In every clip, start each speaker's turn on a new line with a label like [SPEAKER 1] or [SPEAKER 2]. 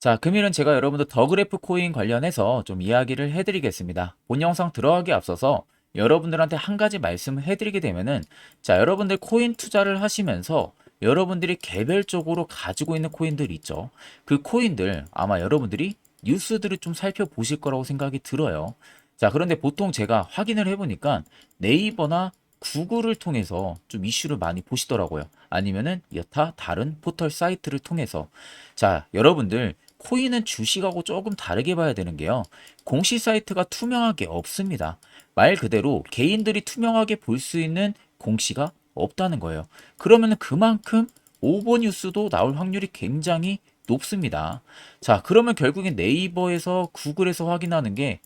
[SPEAKER 1] 자, 금일은 제가 여러분들 더그래프 코인 관련해서 좀 이야기를 해드리겠습니다. 본 영상 들어가기 앞서서 여러분들한테 한 가지 말씀을 해드리게 되면은, 자, 여러분들 코인 투자를 하시면서 여러분들이 개별적으로 가지고 있는 코인들 있죠. 그 코인들 아마 여러분들이 뉴스들을 좀 살펴보실 거라고 생각이 들어요. 자, 그런데 보통 제가 확인을 해보니까 네이버나 구글을 통해서 좀 이슈를 많이 보시더라고요. 아니면은 여타 다른 포털 사이트를 통해서. 자, 여러분들 코인은 주식하고 조금 다르게 봐야 되는 게요. 공시 사이트가 투명하게 없습니다. 말 그대로 개인들이 투명하게 볼 수 있는 공시가 없다는 거예요. 그러면 그만큼 오버 뉴스도 나올 확률이 굉장히 높습니다. 자, 그러면 결국엔 네이버에서 구글에서 확인하는 게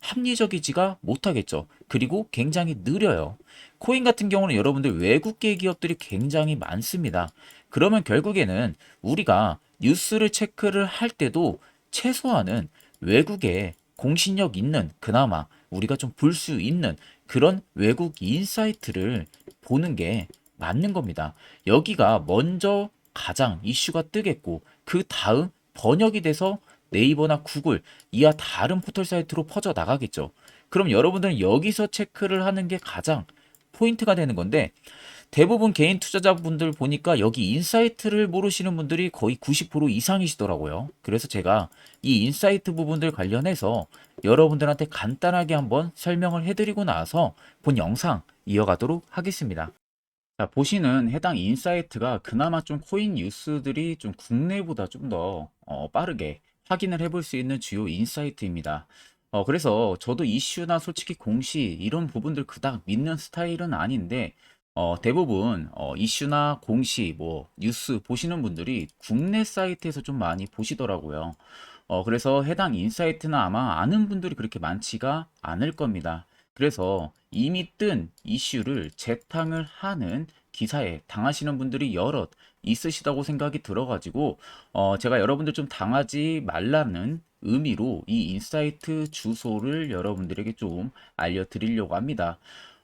[SPEAKER 1] 합리적이지가 못하겠죠. 그리고 굉장히 느려요. 코인 같은 경우는 여러분들 외국계 기업들이 굉장히 많습니다. 그러면 결국에는 우리가 뉴스를 체크를 할 때도 최소한은 외국에 공신력 있는 그나마 우리가 좀 볼 수 있는 그런 외국 인사이트를 보는 게 맞는 겁니다. 여기가 먼저 가장 이슈가 뜨겠고 그 다음 번역이 돼서 네이버나 구글 이하 다른 포털 사이트로 퍼져 나가겠죠. 그럼 여러분들은 여기서 체크를 하는 게 가장 포인트가 되는 건데 대부분 개인 투자자분들 보니까 여기 인사이트를 모르시는 분들이 거의 90% 이상이시더라고요. 그래서 제가 이 인사이트 부분들 관련해서 여러분들한테 간단하게 한번 설명을 해드리고 나서 본 영상 이어가도록 하겠습니다. 자, 보시는 해당 인사이트가 그나마 좀 코인 뉴스들이 좀 국내보다 좀더 빠르게 확인을 해볼 수 있는 주요 인사이트입니다. 어, 그래서 저도 이슈나 솔직히 공시 이런 부분들 그닥 믿는 스타일은 아닌데 어, 대부분 어, 이슈나 공시 뭐 뉴스 보시는 분들이 국내 사이트에서 좀 많이 보시더라고요. 어, 그래서 해당 인사이트는 아마 아는 분들이 그렇게 많지가 않을 겁니다. 그래서 이미 뜬 이슈를 재탕을 하는 기사에 당하시는 분들이 여럿 있으시다고 생각이 들어가지고 어, 제가 여러분들 좀 당하지 말라는 의미로 이 인사이트 주소를 여러분들에게 좀 알려드리려고 합니다.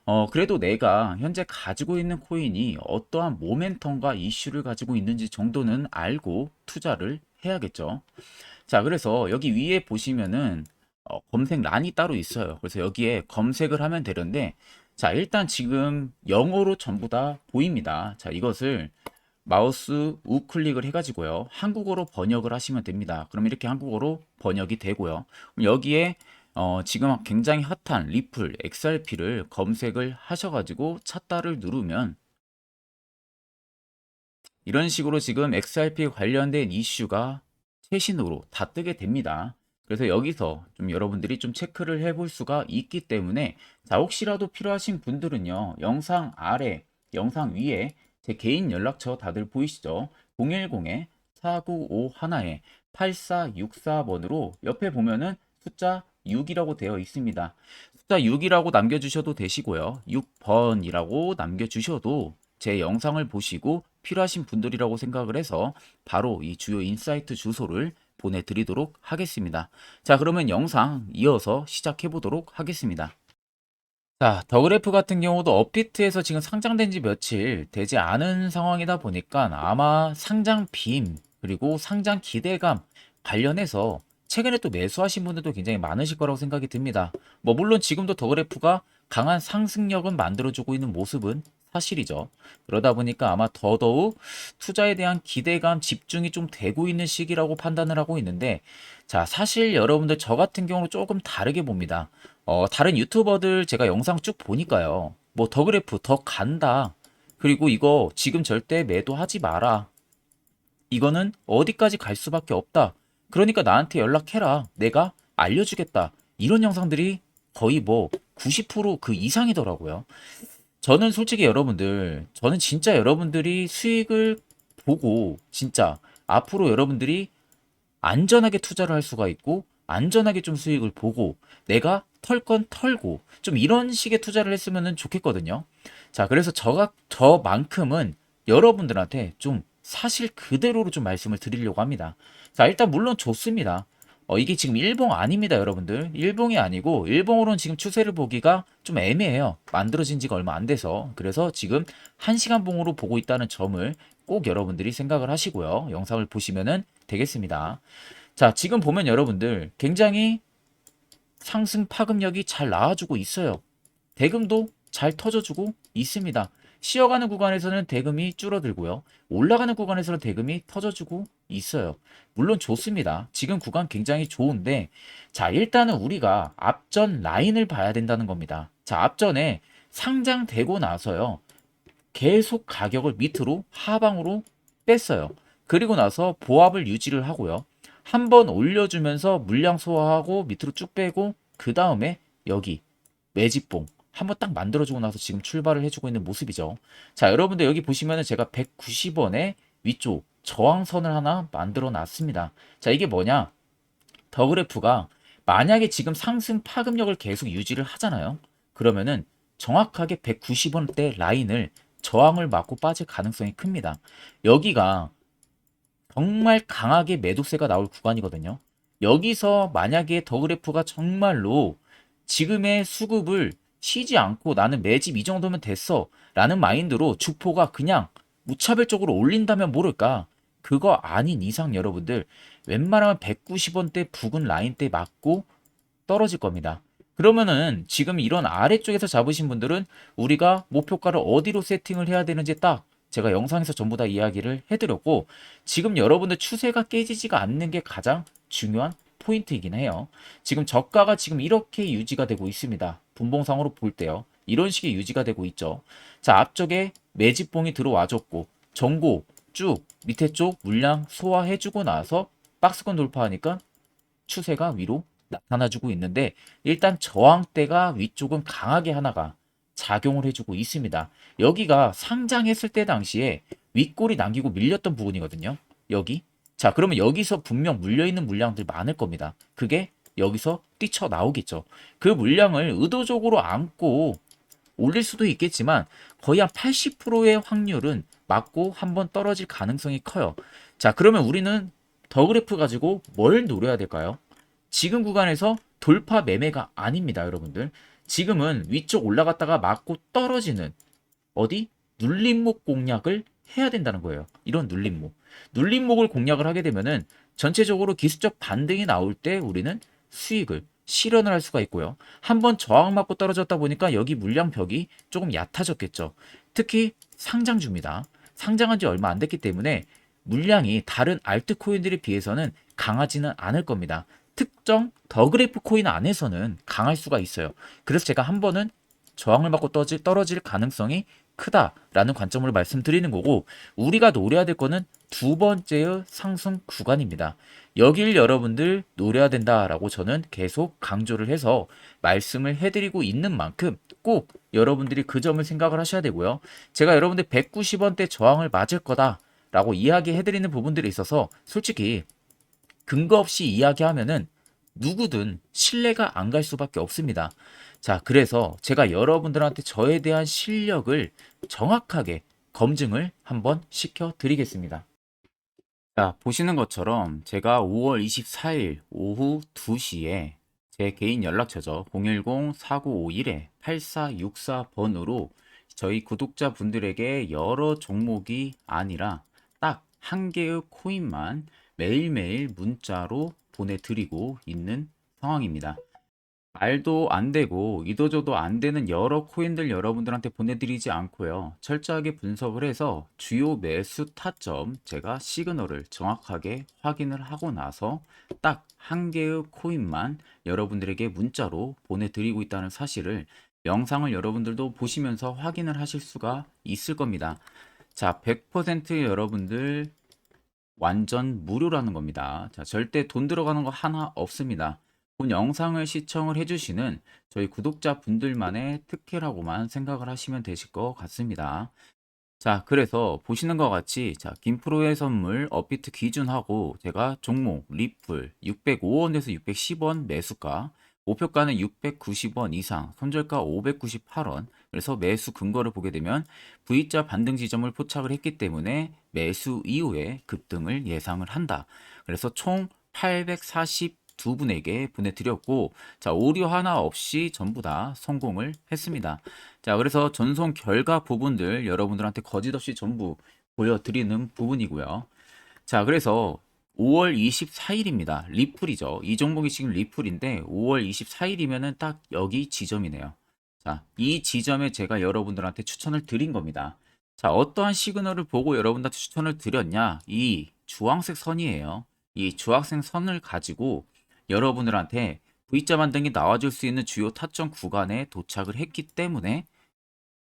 [SPEAKER 1] 어, 그래도 내가 현재 가지고 있는 코인이 어떠한 모멘텀과 이슈를 가지고 있는지 정도는 알고 투자를 해야겠죠. 자, 그래서 여기 위에 보시면은 어, 검색란이 따로 있어요. 그래서 여기에 검색을 하면 되는데, 자, 일단 지금 영어로 전부 다 보입니다. 자, 이것을 마우스 우클릭을 해가지고요. 한국어로 번역을 하시면 됩니다. 그럼 이렇게 한국어로 번역이 되고요. 여기에 어, 지금 굉장히 핫한 리플 XRP를 검색을 하셔가지고 찾다를 누르면 이런 식으로 지금 XRP 관련된 이슈가 최신으로 다 뜨게 됩니다. 그래서 여기서 좀 여러분들이 좀 체크를 해볼 수가 있기 때문에 자 혹시라도 필요하신 분들은요 영상 아래 영상 위에 제 개인 연락처 다들 보이시죠 010에 4951에 8464번으로 옆에 보면은 숫자 6이라고 되어 있습니다 숫자 6이라고 남겨주셔도 되시고요 6번이라고 남겨주셔도 제 영상을 보시고 필요하신 분들이라고 생각을 해서 바로 이 주요 인사이트 주소를 보내드리도록 하겠습니다. 자, 그러면 영상 이어서 시작해 보도록 하겠습니다. 자, 더그래프 같은 경우도 업비트에서 지금 상장된 지 며칠 되지 않은 상황이다 보니까 아마 상장 빔 그리고 상장 기대감 관련해서 최근에 또 매수하신 분들도 굉장히 많으실 거라고 생각이 듭니다. 뭐 물론 지금도 더 그래프가 강한 상승력은 만들어주고 있는 모습은 사실이죠. 그러다 보니까 아마 더더욱 투자에 대한 기대감, 집중이 좀 되고 있는 시기라고 판단을 하고 있는데, 자, 사실 여러분들 저 같은 경우는 조금 다르게 봅니다. 어, 다른 유튜버들 제가 영상 쭉 보니까요. 뭐 더 그래프 더 간다. 그리고 이거 지금 절대 매도하지 마라. 이거는 어디까지 갈 수밖에 없다. 그러니까 나한테 연락해라. 내가 알려주겠다. 이런 영상들이 거의 뭐 90%그 이상이더라고요. 저는 솔직히 여러분들, 저는 진짜 여러분들이 수익을 보고, 진짜 앞으로 여러분들이 안전하게 투자를 할 수가 있고, 안전하게 좀 수익을 보고, 내가 털 건 털고, 좀 이런 식의 투자를 했으면 좋겠거든요. 자, 그래서 저가, 저만큼은 여러분들한테 좀 사실 그대로로 좀 말씀을 드리려고 합니다. 자, 일단 물론 좋습니다. 어, 이게 지금 일봉 아닙니다, 여러분들. 일봉이 아니고, 일봉으로는 지금 추세를 보기가 좀 애매해요. 만들어진 지가 얼마 안 돼서. 그래서 지금 1시간 봉으로 보고 있다는 점을 꼭 여러분들이 생각을 하시고요. 영상을 보시면 되겠습니다. 자, 지금 보면 여러분들 굉장히 상승 파급력이 잘 나와주고 있어요. 대금도 잘 터져주고 있습니다. 쉬어가는 구간에서는 대금이 줄어들고요. 올라가는 구간에서는 대금이 터져주고 있어요. 물론 좋습니다. 지금 구간 굉장히 좋은데, 자, 일단은 우리가 앞전 라인을 봐야 된다는 겁니다. 자, 앞전에 상장되고 나서요. 계속 가격을 밑으로 하방으로 뺐어요. 그리고 나서 보합을 유지를 하고요. 한번 올려주면서 물량 소화하고 밑으로 쭉 빼고 그 다음에 여기 매집봉 한번 딱 만들어주고 나서 지금 출발을 해주고 있는 모습이죠. 자, 여러분들 여기 보시면은 제가 190원에 위쪽 저항선을 하나 만들어 놨습니다. 자, 이게 뭐냐? 더 그래프가 만약에 지금 상승 파급력을 계속 유지를 하잖아요. 그러면은 정확하게 190원대 라인을 저항을 맞고 빠질 가능성이 큽니다. 여기가 정말 강하게 매도세가 나올 구간이거든요. 여기서 만약에 더 그래프가 정말로 지금의 수급을 쉬지 않고 나는 매집 이 정도면 됐어 라는 마인드로 주포가 그냥 무차별적으로 올린다면 모를까 그거 아닌 이상 여러분들 웬만하면 190원대 부근 라인대 맞고 떨어질 겁니다. 그러면은 지금 이런 아래쪽에서 잡으신 분들은 우리가 목표가를 어디로 세팅을 해야 되는지 딱 제가 영상에서 전부 다 이야기를 해드렸고 지금 여러분들 추세가 깨지지가 않는 게 가장 중요한 포인트이긴 해요. 지금 저가가 지금 이렇게 유지가 되고 있습니다. 분봉상으로 볼 때요. 이런 식의 유지가 되고 있죠. 자, 앞쪽에 매집봉이 들어와줬고 전고 쭉 밑에 쪽 물량 소화해주고 나서 박스권 돌파하니까 추세가 위로 나타나주고 있는데 일단 저항대가 위쪽은 강하게 하나가 작용을 해주고 있습니다. 여기가 상장했을 때 당시에 윗골이 남기고 밀렸던 부분이거든요. 여기. 자, 그러면 여기서 분명 물려있는 물량들 많을 겁니다. 그게 여기서 뛰쳐 나오겠죠. 그 물량을 의도적으로 안고 올릴 수도 있겠지만 거의 한 80%의 확률은 맞고 한 번 떨어질 가능성이 커요. 자, 그러면 우리는 더 그래프 가지고 뭘 노려야 될까요? 지금 구간에서 돌파 매매가 아닙니다, 여러분들. 지금은 위쪽 올라갔다가 맞고 떨어지는 어디 눌림목 공략을 해야 된다는 거예요. 이런 눌림목. 눌림목을 공략을 하게 되면은 전체적으로 기술적 반등이 나올 때 우리는 수익을 실현을 할 수가 있고요. 한번 저항 맞고 떨어졌다 보니까 여기 물량 벽이 조금 얕아졌겠죠. 특히 상장주입니다. 상장한 지 얼마 안 됐기 때문에 물량이 다른 알트코인들에 비해서는 강하지는 않을 겁니다. 특정 더 그래프 코인 안에서는 강할 수가 있어요. 그래서 제가 한 번은 저항을 맞고 떨어질, 떨어질 가능성이 크다라는 관점으로 말씀드리는 거고 우리가 노려야 될 거는 두 번째의 상승 구간입니다. 여길 여러분들 노려야 된다라고 저는 계속 강조를 해서 말씀을 해드리고 있는 만큼 꼭 여러분들이 그 점을 생각을 하셔야 되고요. 제가 여러분들 190원대 저항을 맞을 거다라고 이야기해드리는 부분들이 있어서 솔직히 근거 없이 이야기하면은 누구든 신뢰가 안 갈 수밖에 없습니다. 자, 그래서 제가 여러분들한테 저에 대한 실력을 정확하게 검증을 한번 시켜 드리겠습니다. 자, 보시는 것처럼 제가 5월 24일 오후 2시에 제 개인 연락처죠. 010-4951-8464번으로 저희 구독자분들에게 여러 종목이 아니라 딱 한 개의 코인만 매일매일 문자로 보내드리고 있는 상황입니다. 말도 안 되고 이도저도 안 되는 여러 코인들 여러분들한테 보내드리지 않고요. 철저하게 분석을 해서 주요 매수 타점 제가 시그널을 정확하게 확인을 하고 나서 딱 한 개의 코인만 여러분들에게 문자로 보내드리고 있다는 사실을 영상을 여러분들도 보시면서 확인을 하실 수가 있을 겁니다. 자, 100% 여러분들 완전 무료라는 겁니다. 자, 절대 돈 들어가는 거 하나 없습니다. 본 영상을 시청을 해주시는 저희 구독자 분들만의 특혜라고만 생각을 하시면 되실 것 같습니다. 자, 그래서 보시는 것 같이 자, 김프로의 선물 업비트 기준하고 제가 종목 리플 605원에서 610원 매수가 목표가는 690원 이상, 손절가 598원. 그래서 매수 근거를 보게 되면 V자 반등 지점을 포착을 했기 때문에 매수 이후에 급등을 예상을 한다. 그래서 총 842분에게 보내드렸고, 자, 오류 하나 없이 전부 다 성공을 했습니다. 자, 그래서 전송 결과 부분들 여러분들한테 거짓 없이 전부 보여드리는 부분이고요. 자, 그래서 5월 24일입니다. 리플이죠. 이 종목이 지금 리플인데 5월 24일이면은 딱 여기 지점이네요. 자, 이 지점에 제가 여러분들한테 추천을 드린 겁니다. 자, 어떠한 시그널을 보고 여러분들한테 추천을 드렸냐? 이 주황색 선이에요. 이 주황색 선을 가지고 여러분들한테 V자 반등이 나와줄 수 있는 주요 타점 구간에 도착을 했기 때문에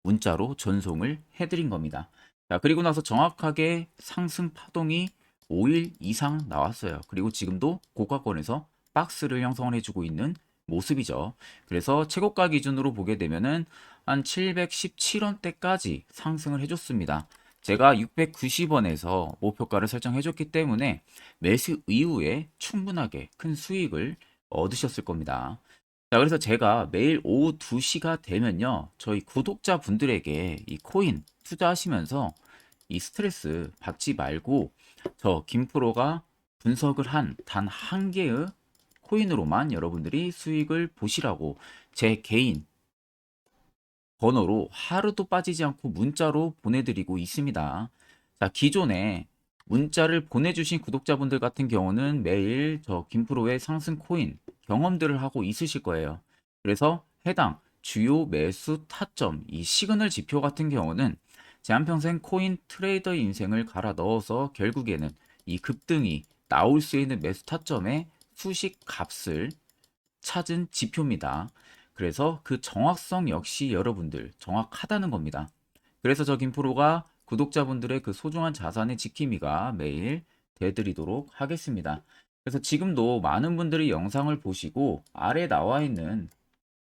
[SPEAKER 1] 문자로 전송을 해드린 겁니다. 자, 그리고 나서 정확하게 상승 파동이 5일 이상 나왔어요. 그리고 지금도 고가권에서 박스를 형성을 해주고 있는 모습이죠. 그래서 최고가 기준으로 보게 되면은 한 717원대까지 상승을 해줬습니다. 제가 690원에서 목표가를 설정해줬기 때문에 매수 이후에 충분하게 큰 수익을 얻으셨을 겁니다. 자, 그래서 제가 매일 오후 2시가 되면요. 저희 구독자분들에게 이 코인 투자하시면서 이 스트레스 받지 말고 저 김프로가 분석을 한 단 한 개의 코인으로만 여러분들이 수익을 보시라고 제 개인 번호로 하루도 빠지지 않고 문자로 보내드리고 있습니다. 자, 기존에 문자를 보내주신 구독자분들 같은 경우는 매일 저 김프로의 상승 코인 경험들을 하고 있으실 거예요. 그래서 해당 주요 매수 타점, 이 시그널 지표 같은 경우는 제 한평생 코인 트레이더 인생을 갈아 넣어서 결국에는 이 급등이 나올 수 있는 매수 타점의 수식 값을 찾은 지표입니다. 그래서 그 정확성 역시 여러분들 정확하다는 겁니다. 그래서 저 김프로가 구독자분들의 그 소중한 자산의 지킴이가 매일 되드리도록 하겠습니다. 그래서 지금도 많은 분들이 영상을 보시고 아래 나와 있는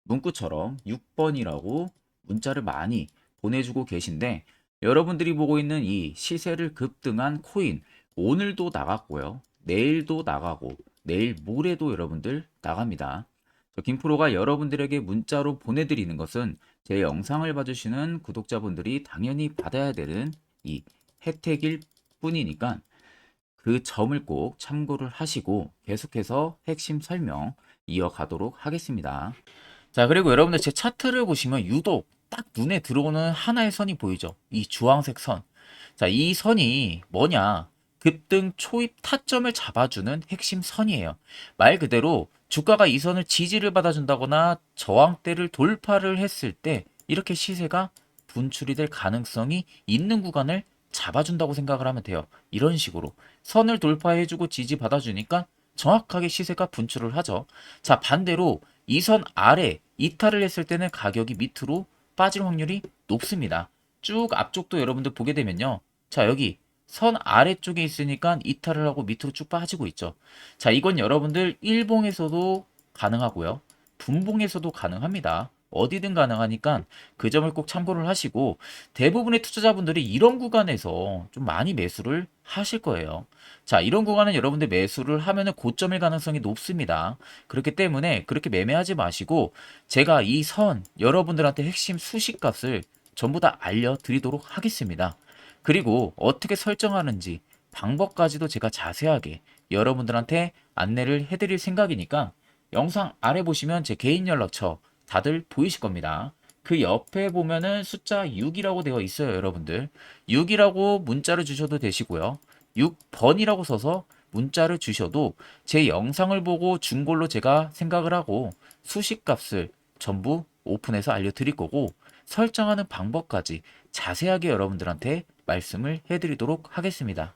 [SPEAKER 1] 문구처럼 6번이라고 문자를 많이 보내주고 계신데 여러분들이 보고 있는 이 시세를 급등한 코인 오늘도 나갔고요. 내일도 나가고 내일 모레도 여러분들 나갑니다. 저 김프로가 여러분들에게 문자로 보내드리는 것은 제 영상을 봐주시는 구독자분들이 당연히 받아야 되는 이 혜택일 뿐이니까 그 점을 꼭 참고를 하시고 계속해서 핵심 설명 이어가도록 하겠습니다. 자, 그리고 여러분들 제 차트를 보시면 유독 딱 눈에 들어오는 하나의 선이 보이죠? 이 주황색 선. 자, 이 선이 뭐냐? 급등 초입 타점을 잡아주는 핵심 선이에요. 말 그대로 주가가 이 선을 지지를 받아준다거나 저항대를 돌파를 했을 때 이렇게 시세가 분출이 될 가능성이 있는 구간을 잡아준다고 생각을 하면 돼요. 이런 식으로 선을 돌파해주고 지지 받아주니까 정확하게 시세가 분출을 하죠. 자 반대로 이 선 아래 이탈을 했을 때는 가격이 밑으로 빠질 확률이 높습니다. 쭉 앞쪽도 여러분들 보게 되면요. 자 여기 선 아래쪽에 있으니까 이탈을 하고 밑으로 쭉 빠지고 있죠. 자 이건 여러분들 일봉에서도 가능하고요. 분봉에서도 가능합니다. 어디든 가능하니까 그 점을 꼭 참고를 하시고 대부분의 투자자분들이 이런 구간에서 좀 많이 매수를 하실 거예요. 자, 이런 구간은 여러분들 매수를 하면은 고점일 가능성이 높습니다. 그렇기 때문에 그렇게 매매하지 마시고 제가 이 선 여러분들한테 핵심 수식값을 전부 다 알려드리도록 하겠습니다. 그리고 어떻게 설정하는지 방법까지도 제가 자세하게 여러분들한테 안내를 해드릴 생각이니까 영상 아래 보시면 제 개인 연락처 다들 보이실 겁니다. 그 옆에 보면은 숫자 6이라고 되어 있어요, 여러분들. 6이라고 문자를 주셔도 되시고요. 6번이라고 써서 문자를 주셔도 제 영상을 보고 준 걸로 제가 생각을 하고 수식 값을 전부 오픈해서 알려드릴 거고 설정하는 방법까지 자세하게 여러분들한테 말씀을 해드리도록 하겠습니다.